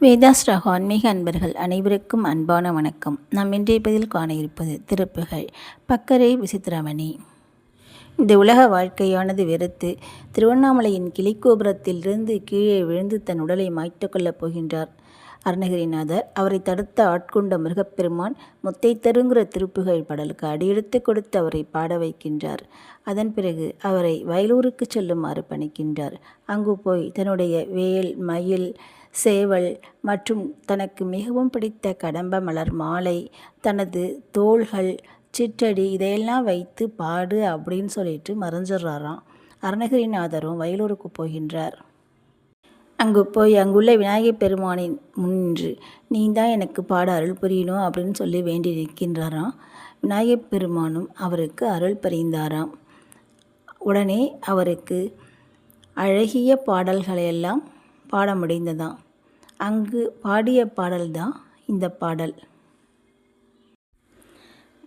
வேதாஸ்ரக ஆன்மீக அன்பர்கள் அனைவருக்கும் அன்பான வணக்கம். நாம் இன்றைய பதில் காண இருப்பது திருப்புகள் பக்கரை விசித்திரமணி. இந்த உலக வாழ்க்கையானது வெறுத்து திருவண்ணாமலையின் கிளிக்கோபுரத்திலிருந்து கீழே விழுந்து தன் உடலை மாய்த்து கொள்ளப் போகின்றார். அருணகிரிநாதர் அவரை தடுத்த ஆட்கொண்ட முருகப்பெருமான் முத்தை தருங்கிற திருப்புகழ் பாடலுக்கு அடியெடுத்து கொடுத்து அவரை பாட வைக்கின்றார். அதன் பிறகு அவரை வயலூருக்கு செல்லுமாறு பணிக்கின்றார். அங்கு போய் தன்னுடைய வேல் மயில் சேவல் மற்றும் தனக்கு மிகவும் பிடித்த கடம்ப மலர் மாலை தனது தோள்கள் சிற்றடி இதையெல்லாம் வைத்து பாடு அப்படின்னு சொல்லிட்டு மறைஞ்சிடுறாராம். அருணகிரிநாதரும் வயலூருக்கு போகின்றார். அங்கு போய் அங்குள்ள விநாயகப் பெருமானின் முன்று நீ தான் எனக்கு பாட அருள் புரியணும் அப்படின்னு சொல்லி வேண்டி நிற்கின்றாராம். விநாயகப் பெருமானும் அவருக்கு அருள் புரிந்தாராம். உடனே அவருக்கு அழகிய பாடல்களையெல்லாம் பாட முடிந்ததாம். அங்கு பாடிய பாடல்தான் இந்த பாடல்.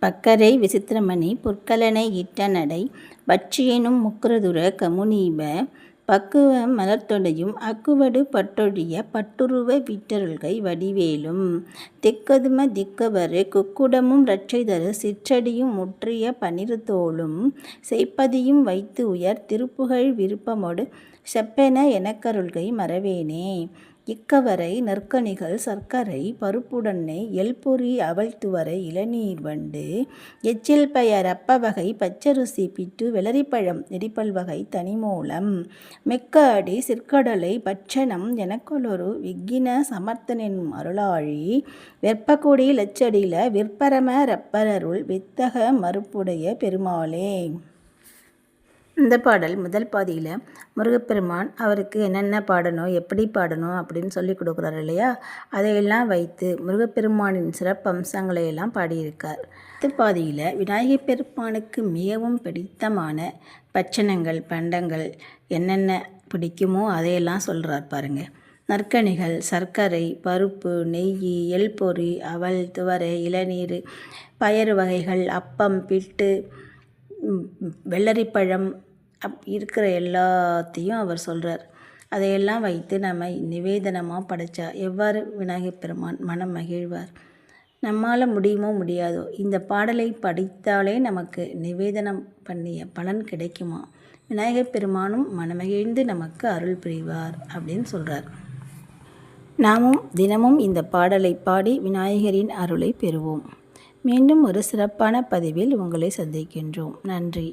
பக்கரை விசித்திரமணி பொற்கலனை இட்ட நடை பட்சியனும் முக்குரதுர கமுனீப பக்குவ மலர்த்தொடையும் அக்குவடு பட்டொழிய பட்டுருவ விட்டருள்கை வடிவேலும் திக்கதும திக்கவரு குக்குடமும் இரட்சைதரு சிற்றடியும் முற்றிய பனிருத்தோளும் செய்ப்பதியும் வைத்து உயர் திருப்புகழ் விருப்பமோடு செப்பென எனக்கருள்கை மறவேனே இக்கவரை நற்கனிகள் சர்க்கரை பருப்புடனே எல்பொறி அவழ்த்துவரை இளநீர் வண்டு. எச்சில் பெயர் அப்பவகை பச்சரிசி பிட்டு வெளரிப்பழம் நெடிப்பல்வகை தனிமூலம். மெக்காடி சிற்கடலை பட்சணம் எனக்கொலொரு விக்கின சமர்த்தனின் அருளாழி. வெப்பக்குடி லச்சடியில விற்பரம ரப்பரருள் வித்தக மறுப்புடைய பெருமாளே. இந்த பாடல் முதல் பாதியில் முருகப்பெருமான் அவருக்கு என்னென்ன பாடணும் எப்படி பாடணும் அப்படின்னு சொல்லி கொடுக்குறாரு இல்லையா? அதையெல்லாம் வைத்து முருகப்பெருமானின் சிறப்பம்சங்களை எல்லாம் பாடியிருக்கார். அடுத்த பாதியில் விநாயகப் பெருமானுக்கு மிகவும் பிடித்தமான பட்சணங்கள் பண்டங்கள் என்னென்ன பிடிக்குமோ அதையெல்லாம் சொல்கிறார் பாருங்கள் நற்கனிகள் சர்க்கரை பருப்பு நெய் எல்பொறி அவல் துவரை இளநீர் பயறு வகைகள் அப்பம் பிட்டு வெள்ளரிப்பழம் அப் இருக்கிற எல்லாத்தையும் அவர் சொல்கிறார் அதையெல்லாம் வைத்து நம்ம நிவேதனமாக படைத்தா எவ்வாறு விநாயகப் பெருமான் மனம் மகிழ்வார்? நம்மால் முடியுமோ முடியாதோ இந்த பாடலை படித்தாலே நமக்கு நிவேதனம் பண்ணிய பலன் கிடைக்குமா? விநாயகப் பெருமானும் மனமகிழ்ந்து நமக்கு அருள் புரிவார் அப்படின்னு சொல்கிறார் நாமும் தினமும் இந்த பாடலை பாடி விநாயகரின் அருளை பெறுவோம். மீண்டும் ஒரு சிறப்பான பதிவில் உங்களை சந்திக்கின்றோம். நன்றி.